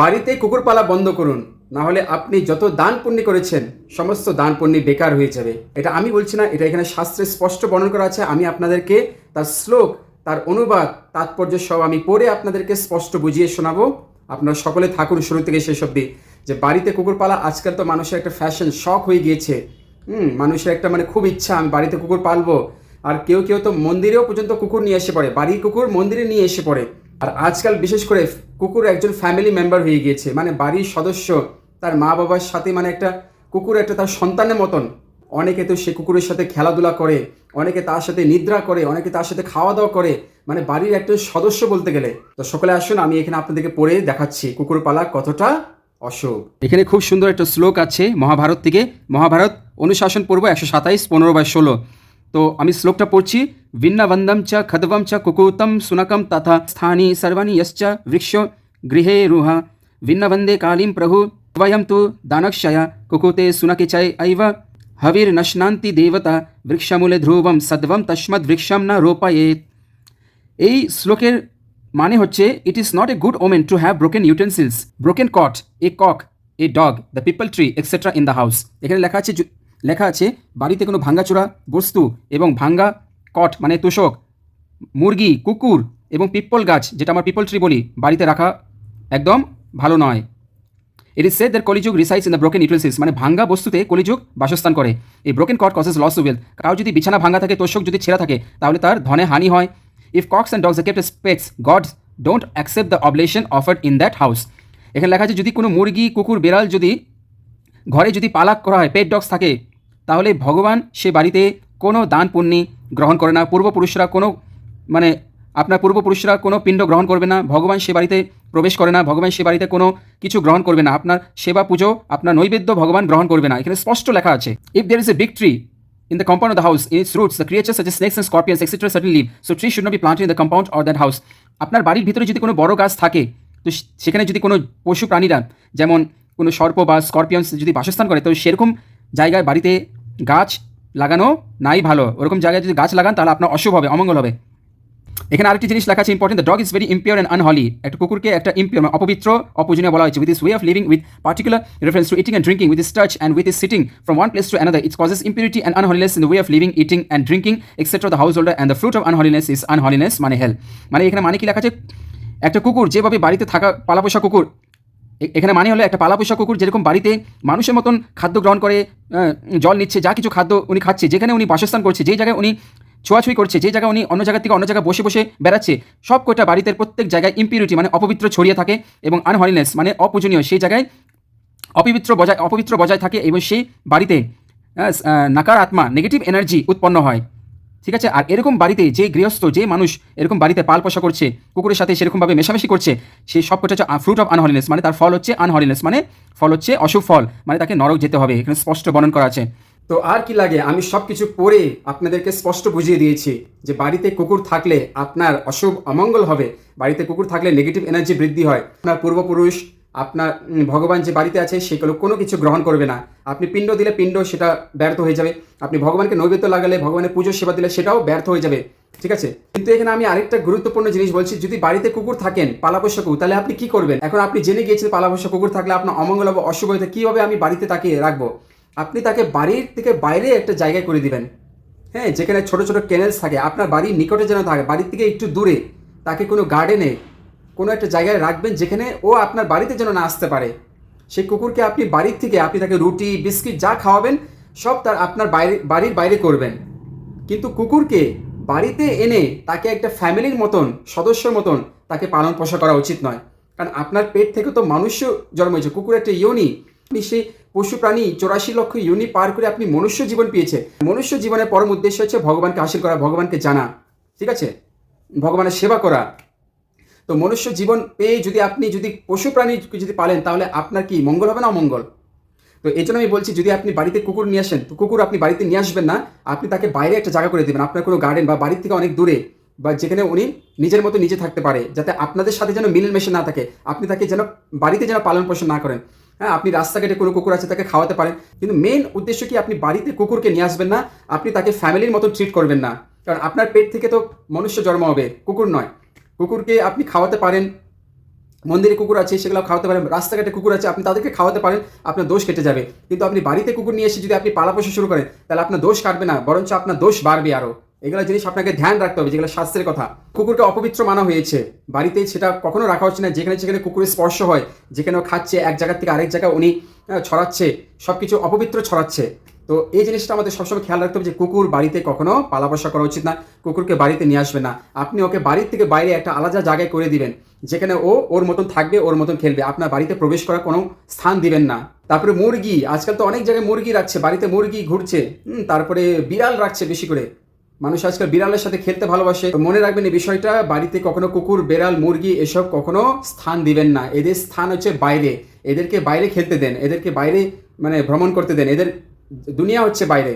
বাড়িতে কুকুর পালা বন্ধ করুন না হলে আপনি যত দান পুণ্য করেছেন, সমস্ত দান পুণ্য বেকার হয়ে যাবে। এটা আমি বলছি না, এটা এখানে শাস্ত্রে স্পষ্ট বর্ণনা করা আছে। আমি আপনাদেরকে তার শ্লোক, তার অনুবাদ, তাৎপর্য সব আমি পড়ে আপনাদেরকে স্পষ্ট বুঝিয়ে শোনাবো। আপনারা সকলে থাকুন, শুরু থেকে শেষ অব্দি যে বাড়িতে কুকুর পালা আজকাল তো মানুষের একটা ফ্যাশন শখ হয়ে গিয়েছে। হুম, মানুষের একটা মানে খুব ইচ্ছা, আমি বাড়িতে কুকুর পালবো। আর কেউ কেউ তো মন্দিরেও পর্যন্ত কুকুর নিয়ে এসে পড়ে, বাড়ির কুকুর মন্দিরে নিয়ে এসে পড়ে। আর আজকাল বিশেষ করে কুকুর একজন ফ্যামিলি মেম্বার হয়ে গিয়েছে মানে বাড়ির সদস্য, তার মা বাবার সাথে মানে একটা কুকুর একটা তার সন্তানের মতন। অনেকে তো সে কুকুরের সাথে খেলাধুলা করে, অনেকে তার সাথে নিদ্রা করে, অনেকে তার সাথে খাওয়া দাওয়া করে মানে বাড়ির একটা সদস্য বলতে গেলে। তো সকলে আসুন, আমি এখানে আপনাদেরকে পড়ে দেখাচ্ছি কুকুর পালা কতটা অশুভ এখানে খুব সুন্দর একটা শ্লোক আছে মহাভারত থেকে। মহাভারত অনুশাসন পর্ব একশো সাতাইশ, পনেরো বাই ষোলো। তো আমি শ্লোকটা পড়ছি ভিন্নবন্দম চ খদবম চ কুকুতম সুনকম তথা স্থানি সর্বাণি यश्च বৃক্ষ গৃহে রুহা ভিন্নবন্দে কালীম প্রভু वयं तु दानक्षया कुकुते सुनके च ऐव हविर्नश्नान्ति देवता वृक्षमूले ध्रुवं सद्वं तस्मद् वृक्षं न रोपयेत् এই শ্লোকের মানে হচ্ছে it is not a good women to have broken utensils broken cot a cock a dog the peepal tree etcetera in the house এখানে লেখা আছে জু- লেখা আছে, বাড়িতে কোনো ভাঙ্গাচোরা, বস্তু এবং ভাঙ্গা কট মানে তোষক, মুরগি, কুকুর এবং পিপল গাছ, যেটা আমার পিপল ট্রি বলি, বাড়িতে রাখা একদম ভালো নয়। It is said that Kaliyug resides in the broken utensils মানে ভাঙ্গা বস্তুতে কলিযুগ বাসস্থান করে। এই broken cot causes loss wealth কারও যদি বিছানা ভাঙ্গা থাকে, তোষক যদি ছেঁড়া থাকে, তাহলে তার ধনে হানি হয়। If cocks and dogs kept pets god don't accept the oblation offered in that house এখানে লেখা আছে, যদি কোনো মুরগি, কুকুর, বেড়াল যদি ঘরে যদি পালাক করা হয় পেট ডগস থাকে তাহলে ভগবান সে বাড়িতে কোনো দান পুণ্যি গ্রহণ করে না পূর্বপুরুষরা কোনো মানে আপনার পূর্বপুরুষরা কোনো পিণ্ড গ্রহণ করবে না ভগবান সে বাড়িতে প্রবেশ করে না ভগবান সে বাড়িতে কোনো কিছু গ্রহণ করবে না আপনার সেবা পুজো আপনার নৈবেদ্য ভগবান গ্রহণ করবে না এখানে স্পষ্ট লেখা আছে if there is a big tree in the compound of the house, its roots, the creatures such as snakes and scorpions, etc. certainly live. So trees should not be planted in the compound that house. আপনার বাড়ির ভিতরে যদি কোনো বড় গাছ থাকে তো সেখানে যদি কোনো পশু প্রাণীরা যেমন কোনো সর্প বা স্করপিয়ন্স যদি বাসস্থান করে তো সেরকম জায়গায় বাড়িতে গাছ লাগানো নাই ভালো। ওরকম জায়গায় যদি গাছ লাগান, তাহলে আপনার অশুভ হবে, অমঙ্গল হবে। এখানে আরেকটি জিনিস লেখা আছে important the dog is very impure and unholy একটা কুকুরকে একটা ইম্পিওর অপবিত্র, অপূজনীয় বলা হয়েছে। With his way of living with particular reference to eating and drinking with his touch and with his sitting from one place to another its causes impurity and unholiness in the way of living eating and drinking etcetera the householder and the fruit of unholiness is unholiness মানে হেল মানে এখানে মানে কি লেখা আছে? একটা কুকুর যেভাবে বাড়িতে থাকা, পালাপোষা কুকুর এখানে মানে হলো একটা পালাপোষা কুকুর যেরকম বাড়িতে মানুষের মতন খাদ্য গ্রহণ করে জল নিচ্ছে, যা কিছু খাদ্য উনি খাচ্ছে, যেখানে উনি বাসস্থান করছে, যেই জায়গায় উনি ছোঁয়াছুঁই করছে যে জায়গায় উনি অন্য জায়গা থেকে অন্য জায়গায় বসে বসে বেড়াচ্ছে, সব কটা বাড়িতে প্রত্যেক জায়গায় ইম্পিউরিটি মানে অপবিত্র ছড়িয়ে থাকে এবং আনহলিনেস মানে অপূজনীয়, সেই জায়গায় অপবিত্র বজায় অপবিত্র বজায় থাকে এবং সেই বাড়িতে নাকার আত্মা নেগেটিভ এনার্জি উৎপন্ন হয়। ঠিক আছে? আর এরকম বাড়িতে যে গৃহস্থ যে মানুষ এরকম বাড়িতে পাল পোষা করছে, কুকুরের সাথে সেরকমভাবে মেশামেশি করছে সেই সব কটা হচ্ছে ফ্রুট অফ আনহলিনেস মানে তার ফল হচ্ছে আনহলিনেস মানে ফল হচ্ছে অশুভ ফল মানে তাকে নরক যেতে হবে। এখানে স্পষ্ট বর্ণন করা আছে। তো আর কি লাগে? আমি সব কিছু পড়ে আপনাদেরকে স্পষ্ট বুঝিয়ে দিয়েছি যে বাড়িতে কুকুর থাকলে আপনার অশুভ অমঙ্গল হবে। বাড়িতে কুকুর থাকলে নেগেটিভ এনার্জি বৃদ্ধি হয়। আপনার পূর্বপুরুষ আপনার ভগবান যে বাড়িতে আছে সেগুলো কোনো কিছু গ্রহণ করবে না। আপনি পিণ্ড দিলে পিণ্ড সেটা ব্যর্থ হয়ে যাবে। আপনি ভগবানকে নৈবেদ্য লাগালে ভগবানের পুজো সেবা দিলে সেটাও ব্যর্থ হয়ে যাবে। ঠিক আছে? কিন্তু এখানে আমি আরেকটা গুরুত্বপূর্ণ জিনিস বলছি যদি বাড়িতে কুকুর থাকেন পালাপোষা কুকুর তাহলে আপনি কি করবেন? এখন আপনি জেনে গিয়েছেন পালাপোষা কুকুর থাকলে আপনার অমঙ্গল হবে অশুভ থাকে, কীভাবে আমি বাড়িতে তাকে রাখব? আপনি তাকে বাড়ির থেকে বাইরে একটা জায়গায় করে দিবেন। হ্যাঁ যেখানে ছোট ছোট ক্যানেলস থাকে আপনার বাড়ির নিকটে যেন থাকে বাড়ির থেকে একটু দূরে তাকে কোনো গার্ডেনে কোনো একটা জায়গায় রাখবেন যেখানে ও আপনার বাড়িতে যেন না আসতে পারে। সেই কুকুরকে আপনি বাড়ির থেকে, আপনি তাকে রুটি, বিস্কিট যা খাওয়াবেন, সব তার আপনার বাইরে, বাড়ির বাইরে করবেন। কিন্তু কুকুরকে বাড়িতে এনে তাকে একটা ফ্যামিলির মতন, সদস্যর মতন তাকে পালন পোষা করা উচিত নয়। কারণ আপনার পেট থেকে তো মানুষ্য জন্ম হয়েছে। কুকুর একটা ইউনি। আপনি সেই পশু প্রাণী চৌরাশি লক্ষ ইউনি পার করে আপনি মনুষ্য জীবন পেয়েছে। মনুষ্য জীবনের পরম উদ্দেশ্য হচ্ছে ভগবানকে হাসিল করা, ভগবানকে জানা। ঠিক আছে? ভগবানের সেবা করা। তো মনুষ্য জীবন পেয়ে যদি আপনি যদি পশু প্রাণী যদি পালেন, তাহলে আপনার কি মঙ্গল হবে না অমঙ্গল? তো এই জন্য আমি বলছি, যদি আপনি বাড়িতে কুকুর নিয়ে আসেন, তো কুকুর আপনি বাড়িতে নিয়ে আসবেন না, আপনি তাকে বাইরে একটা জায়গা করে দেবেন, আপনার কোনো গার্ডেন বা বাড়ির থেকে অনেক দূরে, বা যেখানে উনি নিজের মতো নিজে থাকতে পারে, যাতে আপনাদের সাথে যেন মিলেন মেশে না থাকে, আপনি তাকে যেন বাড়িতে যেন পালন পোষণ না করেন। হ্যাঁ আপনি রাস্তাঘাটে কোনো কুকুর আছে তাকে খাওয়াতে পারেন, কিন্তু মেন উদ্দেশ্য কি আপনি বাড়িতে কুকুরকে নিয়ে আসবেন না, আপনি তাকে ফ্যামিলির মতো ট্রিট করবেন না, কারণ আপনার পেট থেকে তো মনুষ্য জন্ম হবে, কুকুর নয়। কুকুরকে আপনি খাওয়াতে পারেন, মন্দিরে কুকুর আছে, সেগুলো খাওয়াতে পারেন, রাস্তাঘাটে কুকুর আছে, আপনি তাদেরকে খাওয়াতে পারেন, আপনার দোষ কেটে যাবে। কিন্তু আপনি বাড়িতে কুকুর নিয়ে এসে যদি আপনি পালা পোষা শুরু করেন, তাহলে আপনার দোষ কাটবে না, বরঞ্চ আপনার দোষ বাড়বে আরও এগুলো জিনিস আপনাকে ধ্যান রাখতে হবে, যেগুলো শাস্ত্রের কথা। কুকুরকে অপবিত্র মানা হয়েছে। বাড়িতে সেটা কখনো রাখা হচ্ছে না, যেখানে যেখানে কুকুরের স্পর্শ হয়, যেখানে খাচ্ছে, এক জায়গা থেকে আরেক জায়গায় উনি ছড়াচ্ছে সব কিছু অপবিত্র ছড়াচ্ছে। তো এই জিনিসটা আমাদের সবসময় খেয়াল রাখতে হবে যে কুকুর বাড়িতে কখনো পালা পোষা করা উচিত না, কুকুরকে বাড়িতে নিয়ে আসবে না। আপনি ওকে বাড়ির থেকে বাইরে একটা আলাদা জায়গায় করে দিবেন, যেখানে ও ওর মতন থাকবে, ওর মতন খেলবে। আপনার বাড়িতে প্রবেশ করার কোনো স্থান দিবেন না। তারপরে মুরগি, আজকাল তো অনেক জায়গায় মুরগি রাখছে, বাড়িতে মুরগি ঘুরছে তারপরে বিড়াল রাখছে বেশি করে। মানুষ আজকাল বিড়ালের সাথে খেলতে ভালোবাসে। তো মনে রাখবেন এই বিষয়টা, বাড়িতে কখনো কুকুর, বেড়াল, মুরগি এসব কখনো স্থান দিবেন না। এদের স্থান হচ্ছে বাইরে। এদেরকে বাইরে খেলতে দেন, এদেরকে বাইরে মানে ভ্রমণ করতে দেন। এদের দুনিয়া হচ্ছে বাইরে।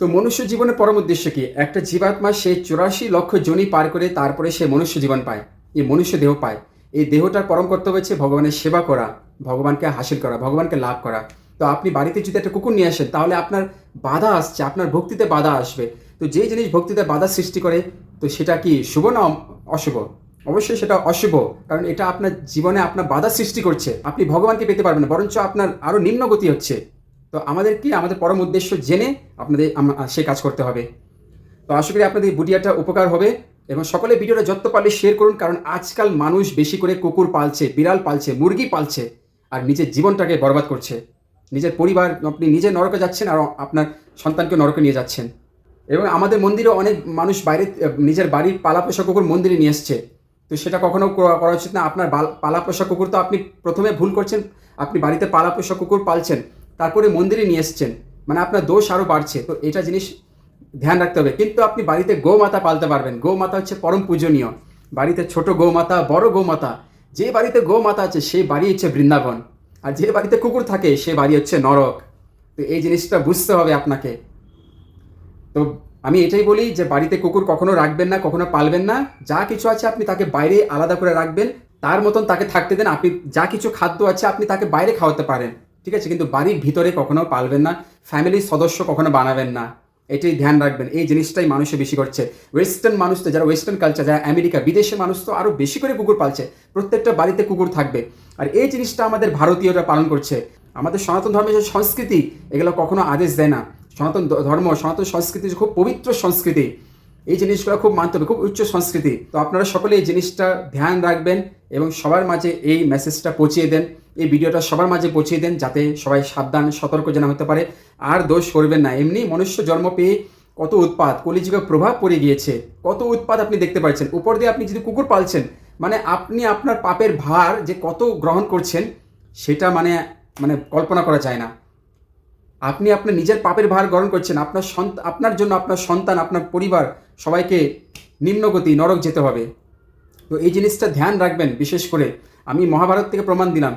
তো মনুষ্য জীবনের পরম উদ্দেশ্য কি? একটা জীবাত্মা সে চুরাশি লক্ষ জনি পার করে তারপরে সে মনুষ্য জীবন পায় এই মনুষ্য দেহ পায়। এই দেহটার পরম কর্তব্য হচ্ছে ভগবানের সেবা করা, ভগবানকে হাসিল করা, ভগবানকে লাভ করা। তো আপনি বাড়িতে যদি একটা কুকুর নিয়ে আসেন, তাহলে আপনার বাধা আসছে, আপনার ভক্তিতে বাধা আসবে। তো যে জিনিস ভক্তিতে বাধা সৃষ্টি করে, তো সেটা কি শুভ না অশুভ? অবশ্যই সেটা অশুভ, কারণ এটা আপনার জীবনে আপনার বাধা সৃষ্টি করছে। আপনি ভগবানকে পেতে পারবেন বরঞ্চ আপনার আরও নিম্নগতি হচ্ছে। তো আমাদের কি? আমাদের পরম উদ্দেশ্য জেনে আপনাদের সেই কাজ করতে হবে। তো আশা করি আপনাদের ভিডিওটা উপকার হবে এবং সকলে ভিডিওটা যত পারলে শেয়ার করুন, কারণ আজকাল মানুষ বেশি করে কুকুর পালছে, বিড়াল পালছে, মুরগি পালছে, আর নিজের জীবনটাকে বরবাদ করছে। নিজের পরিবার, আপনি নিজে নরকে যাচ্ছেন আর আপনার সন্তানকে নরকে নিয়ে যাচ্ছেন। এবং আমাদের মন্দিরে অনেক মানুষ বাইরে নিজের বাড়ির পালা পোষা কুকুর মন্দিরে নিয়ে এসছে। তো সেটা কখনো করা উচিত না। আপনার পালা পোষা কুকুর তো আপনি প্রথমে ভুল করছেন। আপনি বাড়িতে পালা পোষা কুকুর পালছেন। তারপরে মন্দিরে নিয়ে এসছেন। মানে আপনার দোষ আরও বাড়ছে। তো এটা জিনিস ধ্যান রাখতে হবে। কিন্তু আপনি বাড়িতে গোমাতা পালতে পারবেন। গোমাতা হচ্ছে পরম পূজনীয়। বাড়িতে ছোট গোমাতা, বড় গোমাতা, যে বাড়িতে গোমাতা আছে সেই বাড়ি হচ্ছে বৃন্দাবন। আর যে বাড়িতে কুকুর থাকে, সে বাড়ি হচ্ছে নরক। তো এই জিনিসটা বুঝতে হবে আপনাকে। তো আমি এটাই বলি যে বাড়িতে কুকুর কখনো রাখবেন না, কখনো পালবেন না। যা কিছু আছে আপনি তাকে বাইরে আলাদা করে রাখবেন। তার মতন তাকে থাকতে দেন। আপনি যা কিছু খাদ্য আছে আপনি তাকে বাইরে খাওয়াতে পারেন। ঠিক আছে? কিন্তু বাড়ির ভিতরে কখনো পালবেন না ফ্যামিলির সদস্য কখনো বানাবেন না। এটাই ধ্যান রাখবেন। এই জিনিসটাই মানুষে বেশি করছে। ওয়েস্টার্ন মানুষ তো, যারা ওয়েস্টার্ন কালচার যারা আমেরিকা বিদেশের মানুষ তো আরও বেশি করে কুকুর পালছে। প্রত্যেকটা বাড়িতে কুকুর থাকবে। আর এই জিনিসটা আমাদের ভারতীয়রা পালন করছে। আমাদের সনাতন ধর্মের যে সংস্কৃতি, এগুলো কখনো আদেশ দেয় না। সনাতন ধর্ম, সনাতন সংস্কৃতি খুব পবিত্র সংস্কৃতি, এই জিনিসগুলো খুব মানতে হবে, খুব উচ্চ সংস্কৃতি। তো আপনারা সকলে এই জিনিসটা ধ্যান রাখবেন। এবং সবার মাঝে এই মেসেজটা পৌঁছিয়ে দেন, এই ভিডিওটা সবার মাঝে পৌঁছিয়ে দেন যাতে সবাই সাবধান, সতর্ক যেন হতে পারে। আর দোষ করবেন না, এমনি মনুষ্য জন্ম পেয়ে কত উৎপাত, কলিযুগে প্রভাব পড়ে গিয়েছে, কত উৎপাত আপনি দেখতে পাচ্ছেন। উপর দিয়ে আপনি যদি কুকুর পালছেন মানে আপনি আপনার পাপের ভার যে কত গ্রহণ করছেন, সেটা মানে মানে কল্পনা করা যায় না। আপনি আপনার নিজের পাপের ভার গ্রহণ করছেন, আপনার সন্তান, আপনার জন্য আপনার সন্তান, আপনার পরিবার সবাইকে নিম্নগতি, নরক যেতে হবে। তো এই জিনিসটা ধ্যান রাখবেন, বিশেষ করে। আমি মহাভারত থেকে প্রমাণ দিলাম।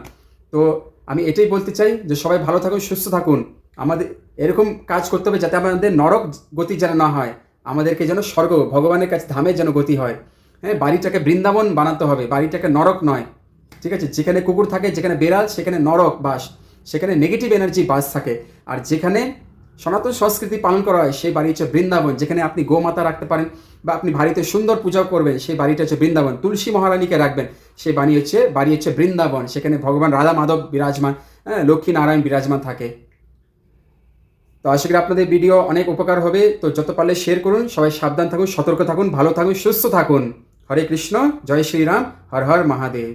তো আমি এটাই বলতে চাই যে সবাই ভালো থাকুন, সুস্থ থাকুন। আমাদের এরকম কাজ করতে হবে যাতে আমাদের নরক গতি যেন না হয়। আমাদেরকে যেন স্বর্গ, ভগবানের কাছে ধামের যেন গতি হয়। হ্যাঁ বাড়িটাকে বৃন্দাবন বানাতে হবে, বাড়িটাকে নরক নয়। ঠিক আছে? যেখানে কুকুর থাকে, যেখানে বেড়াল, সেখানে নরক বাস। সেখানে নেগেটিভ এনার্জি বাস থাকে। আর যেখানে সনাতন সংস্কৃতি পালন করা হয়, সেই বাড়ি হচ্ছে বৃন্দাবন, যেখানে আপনি গোমাতা রাখতে পারেন বা আপনি বাড়িতে সুন্দর পূজা করবেন, সেই বাড়িটা হচ্ছে বৃন্দাবন। তুলসী মহারানীকে রাখবেন, সেই বাড়ি হচ্ছে বাড়ি হচ্ছে বৃন্দাবন, সেখানে ভগবান রাধা মাধব বিরাজমান হ্যাঁ লক্ষ্মী নারায়ণ বিরাজমান থাকে। তো আশা করি আপনাদের ভিডিও অনেক উপকার হবে, তো যত পারলে শেয়ার করুন, সবাই সাবধান থাকুন, সতর্ক থাকুন, ভালো থাকুন, সুস্থ থাকুন। হরে কৃষ্ণ, জয় শ্রীরাম, হর হর মহাদেব।